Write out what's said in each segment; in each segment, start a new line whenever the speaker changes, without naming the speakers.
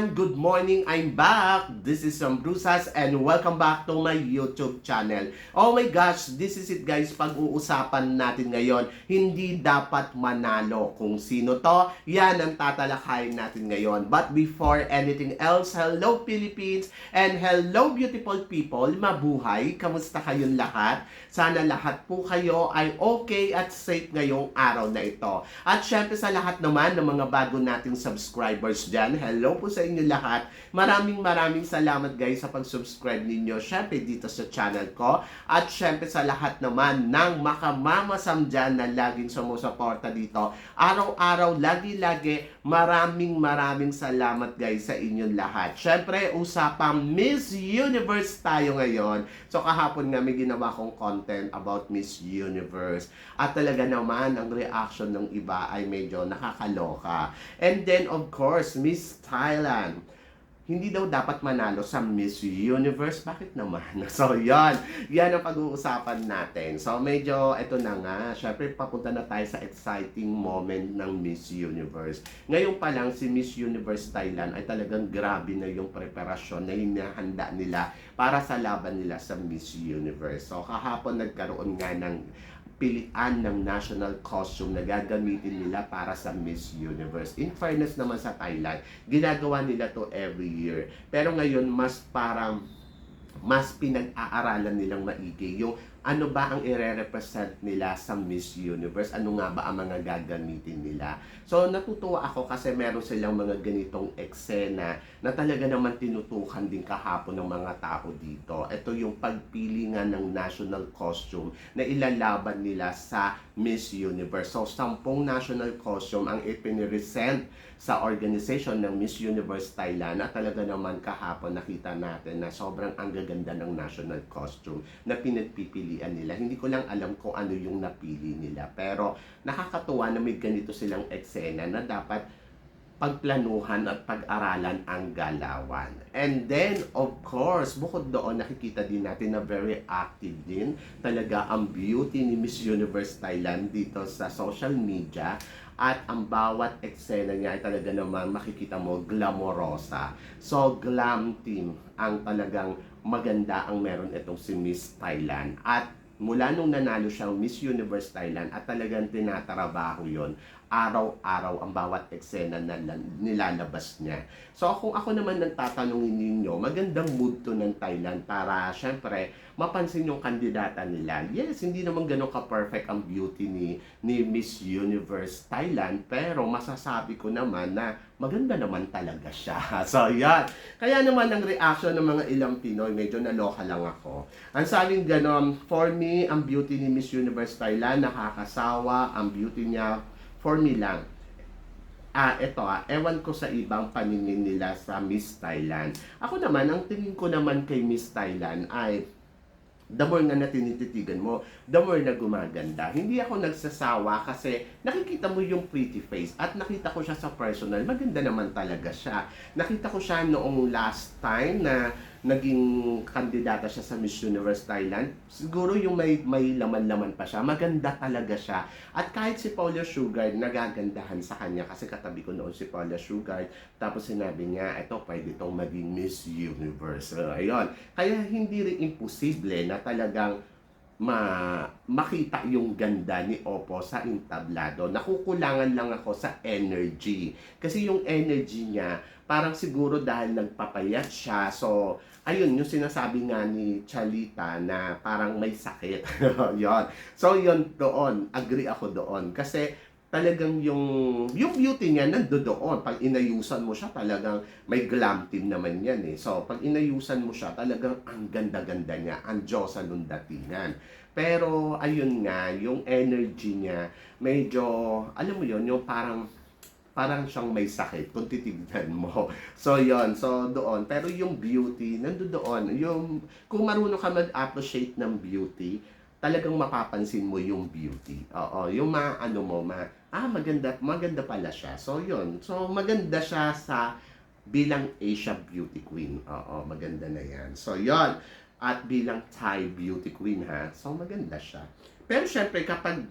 Everyone! Good morning! I'm back! This is Sam Brusas and welcome back to my YouTube channel. Oh my gosh! This is it guys. Pag-uusapan natin ngayon, hindi dapat manalo. Kung sino to, yan ang tatalakayin natin ngayon. But before anything else, hello Philippines and hello beautiful people! Mabuhay! Kamusta kayong lahat? Sana lahat po kayo ay okay at safe ngayong araw na ito. At syempre sa lahat naman ng mga bago nating subscribers dyan, hello po sa inyo lahat. Maraming maraming salamat guys sa pag-subscribe ninyo syempre dito sa channel ko. At syempre sa lahat naman ng makamamasam dyan na laging sumusuporta dito. Araw-araw, lagi-lagi, maraming maraming salamat guys sa inyong lahat. Syempre, usapang Miss Universe tayo ngayon. So kahapon nga may ginawa kong content about Miss Universe. At talaga naman, ang reaction ng iba ay medyo nakakaloka. And then, of course, Miss Thailand. Hindi daw dapat manalo sa Miss Universe. Bakit naman? So, yan. Yan ang pag-uusapan natin. So, medyo, ito na nga. Siyempre, papunta na tayo sa exciting moment ng Miss Universe. Ngayon pa lang, si Miss Universe Thailand ay talagang grabe na yung preparasyon na hinahanda nila para sa laban nila sa Miss Universe. So, kahapon nagkaroon nga ng pilian ng national costume na gagamitin nila para sa Miss Universe. In fairness naman sa Thailand, ginagawa nila to every year. Pero ngayon, mas parang mas pinag-aaralan nilang maigi yung ano ba ang ire-represent nila sa Miss Universe? Ano nga ba ang mga gagamitin nila? So, natutuwa ako kasi meron silang mga ganitong eksena na talaga naman tinutukan din kahapon ng mga tao dito. Ito yung pagpili nga ng national costume na ilalaban nila sa Miss Universe. So, sampung national costume ang ipiniresent sa organization ng Miss Universe Thailand at talaga naman kahapon nakita natin na sobrang ang gaganda ng national costume na pinagpipilian nila. Hindi ko lang alam kung ano yung napili nila. Pero nakakatuwa na may ganito silang eksena na dapat pagplanuhan at pag-aralan ang galawan. And then, of course, bukod doon, nakikita din natin na very active din talaga ang beauty ni Miss Universe Thailand dito sa social media at ang bawat eksena niya ay talaga naman makikita mo glamorosa. So, glam team ang talagang maganda ang meron itong si Miss Thailand. At mula nung nanalo siyang Miss Universe Thailand at talagang tinatarabaho yon araw-araw ang bawat eksena na na- nilalabas niya. So kung ako naman nang tatanungin ninyo, magandang mood to ng Thailand para syempre mapansin yung kandidata nila. Yes, hindi naman ganun ka-perfect ang beauty ni, ni Miss Universe Thailand, pero masasabi ko naman na maganda naman talaga siya. So yan. Kaya naman ang reaction ng mga ilang Pinoy, medyo naloka lang ako. Ang sabing ganon, for me, ang beauty ni Miss Universe Thailand, nakakasawa, ang beauty niya, for me lang. Ah, eto ah, ewan ko sa ibang paningin nila sa Miss Thailand. Ako naman, ang tingin ko naman kay Miss Thailand ay the more nga na tinititigan mo, the more na gumaganda. Hindi ako nagsasawa kasi nakikita mo yung pretty face at nakita ko siya sa personal, maganda naman talaga siya. Nakita ko siya noong last time na naging kandidata siya sa Miss Universe Thailand. Siguro yung may, may laman-laman pa siya, maganda talaga siya. At kahit si Paula Sugar, nagagandahan sa kanya kasi katabi ko noon si Paula Sugar. Tapos sinabi niya, eto pwede itong maging Miss Universe. So, ayun. Kaya hindi rin imposible na talagang ma makita yung ganda ni Oppo sa entablado. Nakukulangan lang ako sa energy. Kasi yung energy niya, parang siguro dahil nagpapayat siya. So, ayun, yung sinasabi nga ni Chalita na parang may sakit. yon So, yun doon. Agree ako doon. Kasi talagang yung yung beauty niya nandoon. Pag inayusan mo siya, talagang may glam team naman yan eh. So, pag inayusan mo siya, talagang ang ganda-ganda niya. Ang Diyos sa datingan. Pero, ayun nga, yung energy niya, medyo, alam mo yun, yung parang parang siyang may sakit kung titignan mo. So, yon So, doon. Pero yung beauty, nandoon. Yung, kung marunong ka mag-appreciate ng beauty, talagang mapapansin mo yung beauty. Oo, yung ma, ano mo, ma, ah, maganda, maganda pala siya. So, yun. So, maganda siya sa bilang Asia Beauty Queen. Oo, maganda na yan. So, yon At bilang Thai Beauty Queen, ha? So, maganda siya. Pero, syempre, kapag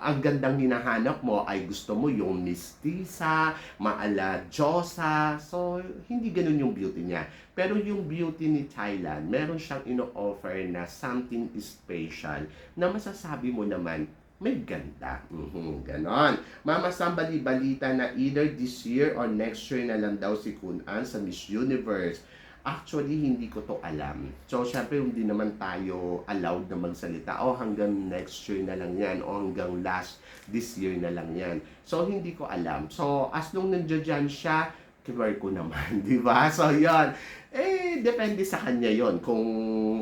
ang gandang hinahanap mo ay gusto mo yung mistisa, maala Diyosa. So, hindi ganun yung beauty niya. Pero yung beauty ni Thailand, meron siyang ino-offer na something special na masasabi mo naman, may ganda. Mhm, ganon. Mama balita na either this year or next year na lang daw si Kun An sa Miss Universe. Actually, hindi ko to alam. So, syempre, hindi naman tayo allowed na magsalita. O, hanggang next year na lang yan. O, hanggang last this year na lang yan. So, hindi ko alam. So, as long nandiyan siya, kibar ko naman, di ba? So, yon Eh, depende sa kanya yon Kung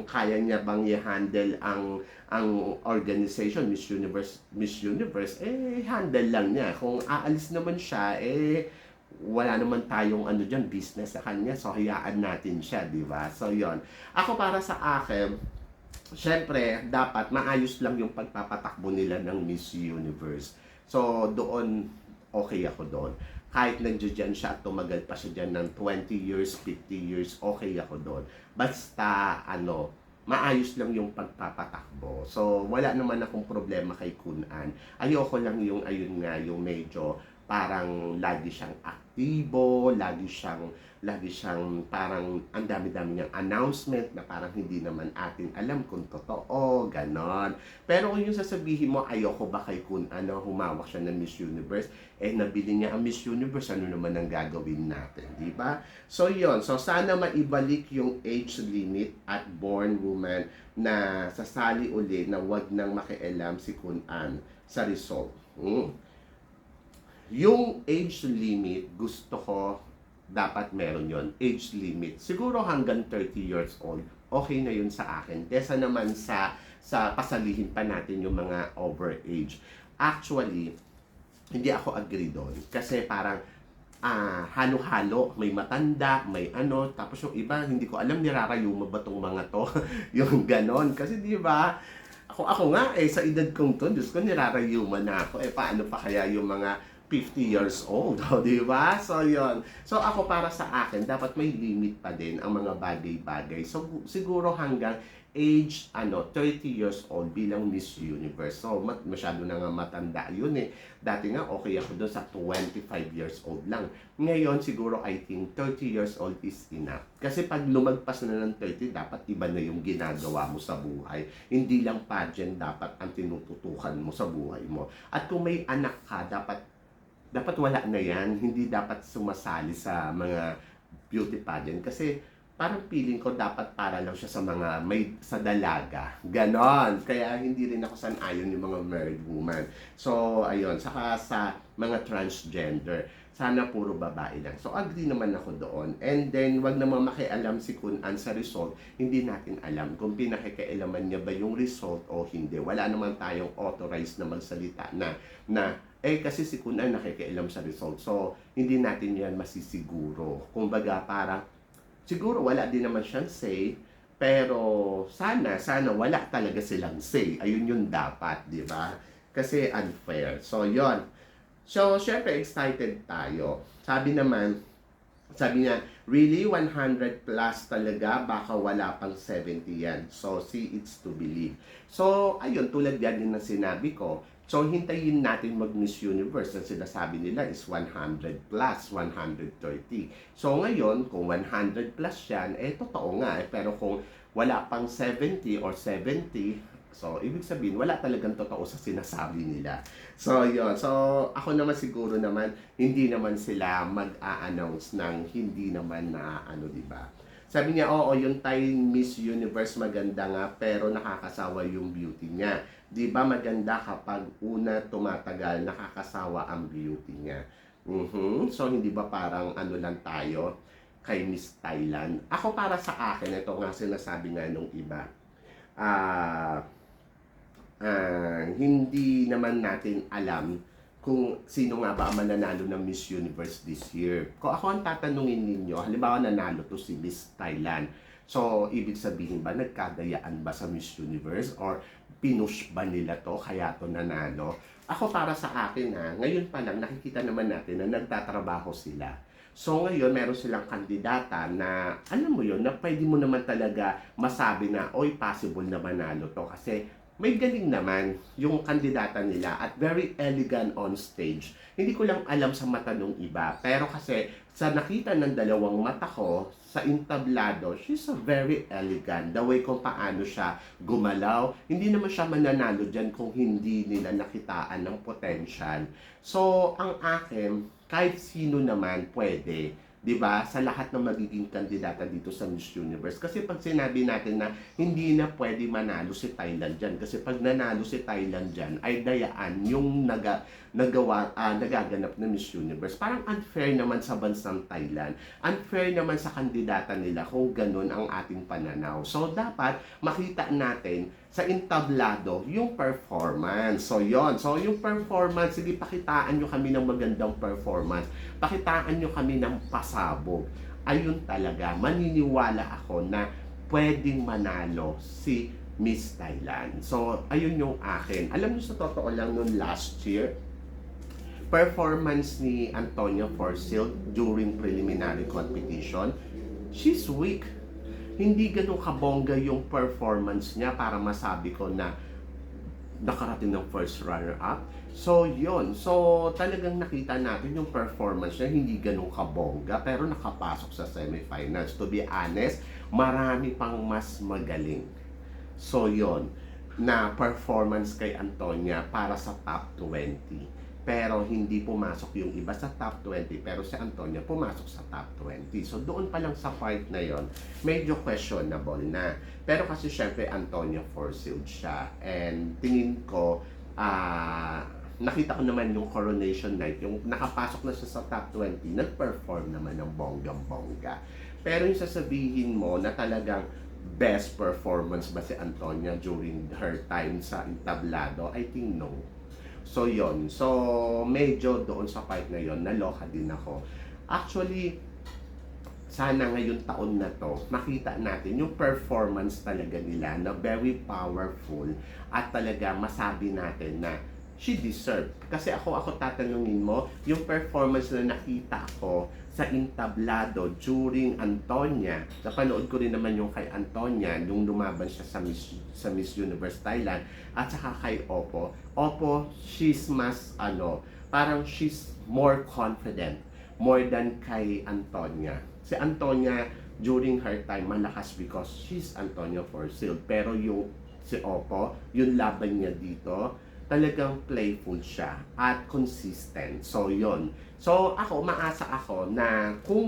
kaya niya bang i-handle ang ang organization, Miss Universe, Miss Universe, eh, handle lang niya. Kung aalis naman siya, eh, wala naman tayong ano dyan, business sa kanya. So, hayaan natin siya, di ba? So, yon Ako para sa akin, syempre, dapat maayos lang yung pagpapatakbo nila ng Miss Universe. So, doon, okay ako doon. Kahit nandiyan siya at tumagal pa siya dyan ng 20 years, 50 years, okay ako doon. Basta, ano, maayos lang yung pagpapatakbo. So, wala naman akong problema kay Kunan. Ayoko lang yung, ayun nga, yung medyo parang lagi siyang aktibo, lagi siyang lagi siyang parang ang dami-dami niyang announcement na parang hindi naman atin alam kung totoo, ganon. Pero kung yung sasabihin mo, ayoko ba kay Kun, ano, humawak siya ng Miss Universe, eh nabili niya ang Miss Universe, ano naman ang gagawin natin, di ba? So yon so sana maibalik yung age limit at born woman na sasali uli na wag nang makialam si Kun An sa result. Mm. Yung age limit, gusto ko dapat meron yon age limit. Siguro hanggang 30 years old, okay na yun sa akin. Kesa naman sa sa pasalihin pa natin yung mga overage. Actually, hindi ako agree doon. Kasi parang ah, halo-halo, may matanda, may ano, tapos yung iba, hindi ko alam nirarayuma ba tong mga to, yung ganon. Kasi di ba, ako, ako nga, eh, sa edad kong to, Diyos ko, nirarayuma na ako. Eh, paano pa kaya yung mga 50 years old, oh, di ba? So, yon So, ako para sa akin, dapat may limit pa din ang mga bagay-bagay. So, siguro hanggang age, ano, 30 years old bilang Miss Universe. So, masyado na nga matanda yun eh. Dati nga, okay ako doon sa 25 years old lang. Ngayon, siguro, I think 30 years old is enough. Kasi pag lumagpas na ng 30, dapat iba na yung ginagawa mo sa buhay. Hindi lang pageant dapat ang tinututukan mo sa buhay mo. At kung may anak ka, dapat dapat wala na yan. Hindi dapat sumasali sa mga beauty pageant. Kasi parang feeling ko dapat para lang siya sa mga may sa dalaga. Ganon. Kaya hindi rin ako san ayon yung mga married woman. So, ayun. Saka sa mga transgender. Sana puro babae lang. So, agree naman ako doon. And then, wag naman makialam si Kun An sa result. Hindi natin alam kung pinakikialaman niya ba yung result o hindi. Wala naman tayong authorized na magsalita na, na eh kasi si Kun nakikialam sa result. So, hindi natin yan masisiguro. Kumbaga, parang siguro wala din naman siyang say, pero sana, sana wala talaga silang say. Ayun yung dapat, di ba? Kasi unfair. So, yon So, syempre, excited tayo. Sabi naman, sabi niya, really 100 plus talaga, baka wala pang 70 yan. So, see, it's to believe. So, ayun, tulad yan din na sinabi ko, So, hintayin natin mag-Miss Universe. Ang sinasabi nila is 100 plus, 130. So, ngayon, kung 100 plus yan, eh, totoo nga. Eh. Pero kung wala pang 70 or 70, so, ibig sabihin, wala talagang totoo sa sinasabi nila. So, yun. So, ako naman siguro naman, hindi naman sila mag-a-announce ng hindi naman na, ano, di ba? Sabi niya, oo, yung Thai Miss Universe maganda nga, pero nakakasawa yung beauty niya. Di ba maganda kapag una tumatagal, nakakasawa ang beauty niya. Mhm. So, hindi ba parang ano lang tayo kay Miss Thailand? Ako para sa akin, ito nga sinasabi nga nung iba, ah, ah, hindi naman natin alam kung sino nga ba ang mananalo ng Miss Universe this year. Kung ako ang tatanungin ninyo, halimbawa nanalo to si Miss Thailand. So, ibig sabihin ba, nagkagayaan ba sa Miss Universe? Or pinush ba nila to, kaya to nanalo? Ako para sa akin ha, ngayon pa lang nakikita naman natin na nagtatrabaho sila. So ngayon, meron silang kandidata na, alam mo yon na pwede mo naman talaga masabi na, oy, possible na manalo to. Kasi may galing naman yung kandidata nila at very elegant on stage. Hindi ko lang alam sa mata nung iba. Pero kasi sa nakita ng dalawang mata ko, sa intablado, she's a very elegant. The way kung paano siya gumalaw, hindi naman siya mananalo dyan kung hindi nila nakitaan ng potential. So, ang akin, kahit sino naman pwede. 'Di ba? Sa lahat ng magiging kandidata dito sa Miss Universe. Kasi pag sinabi natin na hindi na pwede manalo si Thailand diyan kasi pag nanalo si Thailand diyan ay dayaan yung naga, nagawa ah, nagaganap na Miss Universe. Parang unfair naman sa bansang Thailand. Unfair naman sa kandidata nila kung ganun ang ating pananaw. So dapat makita natin sa entablado yung performance. So yon. So yung performance, sige pakitaan nyo kami ng magandang performance. Pakitaan nyo kami ng pasabog. Ayun talaga, maniniwala ako na pwedeng manalo si Miss Thailand. So, ayun yung akin. Alam niyo sa totoo lang noon last year, performance ni Antonio Forsyth during preliminary competition, she's weak. Hindi ganun kabongga yung performance niya para masabi ko na nakarating ng first runner-up. So, yon So, talagang nakita natin yung performance niya hindi ganun kabongga pero nakapasok sa semifinals. To be honest, marami pang mas magaling. So, yon na performance kay Antonia para sa top 20 pero hindi pumasok yung iba sa top 20 pero si Antonia pumasok sa top 20 so doon pa lang sa part na yon medyo questionable na. Pero kasi syempre Antonia Forsyth siya. And tingin ko ah nakita ko naman yung coronation night yung nakapasok na siya sa top 20 nag-perform naman ng bonggang bongga pero yung sasabihin mo na talagang best performance ba si Antonia during her time sa entablado? I think no So, yon So, medyo doon sa part na yon naloka din ako. Actually, sana ngayon taon na to, makita natin yung performance talaga nila na very powerful at talaga masabi natin na she deserved. Kasi ako, ako tatanungin mo, yung performance na nakita ko sa entablado during Antonia, napanood ko rin naman yung kay Antonia, nung lumaban siya sa Miss, sa Miss Universe Thailand, at saka kay Oppo. Oppo, she's mas, ano, parang she's more confident more than kay Antonia. Si Antonia, during her time, malakas because she's Antonia Forsyth. Pero yung si Oppo, yung laban niya dito, talagang playful siya at consistent. So, yon So, ako, maasa ako na kung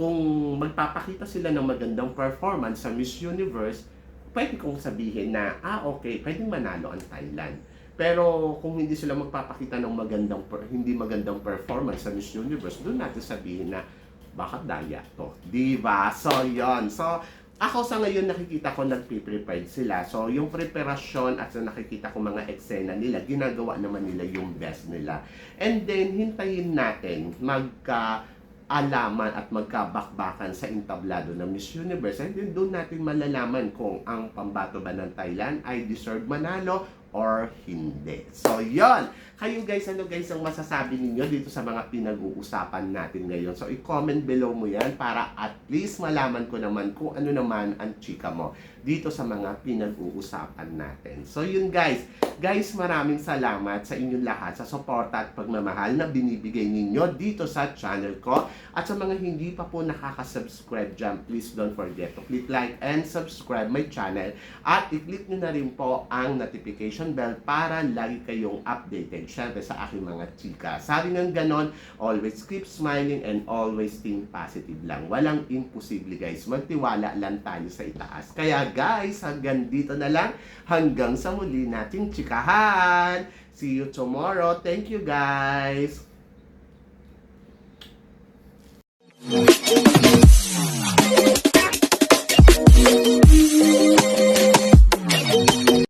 kung magpapakita sila ng magandang performance sa Miss Universe, pwede kong sabihin na, ah, okay, pwedeng manalo ang Thailand. Pero kung hindi sila magpapakita ng magandang hindi magandang performance sa Miss Universe, doon natin sabihin na baka daya to. Di ba? So, yon So, ako sa ngayon nakikita ko nagpe-prepared sila. So, yung preparasyon at sa nakikita ko mga eksena nila, ginagawa naman nila yung best nila. And then, hintayin natin magka alaman at magkabakbakan sa entablado ng Miss Universe. And then doon natin malalaman kung ang pambato ba ng Thailand ay deserve manalo or hindi. So, yon Kayo guys, ano guys ang masasabi ninyo dito sa mga pinag-uusapan natin ngayon? So, i-comment below mo yan para at least malaman ko naman kung ano naman ang chika mo dito sa mga pinag-uusapan natin. So, yun guys. Guys, maraming salamat sa inyong lahat sa suporta at pagmamahal na binibigay ninyo dito sa channel ko. At sa mga hindi pa po nakaka-subscribe dyan, please don't forget to click like and subscribe my channel. At i-click nyo na rin po ang notification bell para lagi kayong updated syempre sa aking mga chika. Sabi ng ganon, always keep smiling and always think positive lang. Walang imposible guys. Magtiwala lang tayo sa itaas. Kaya guys, hanggang dito na lang. Hanggang sa muli nating chikahan. See you tomorrow. Thank you guys.
Thank you.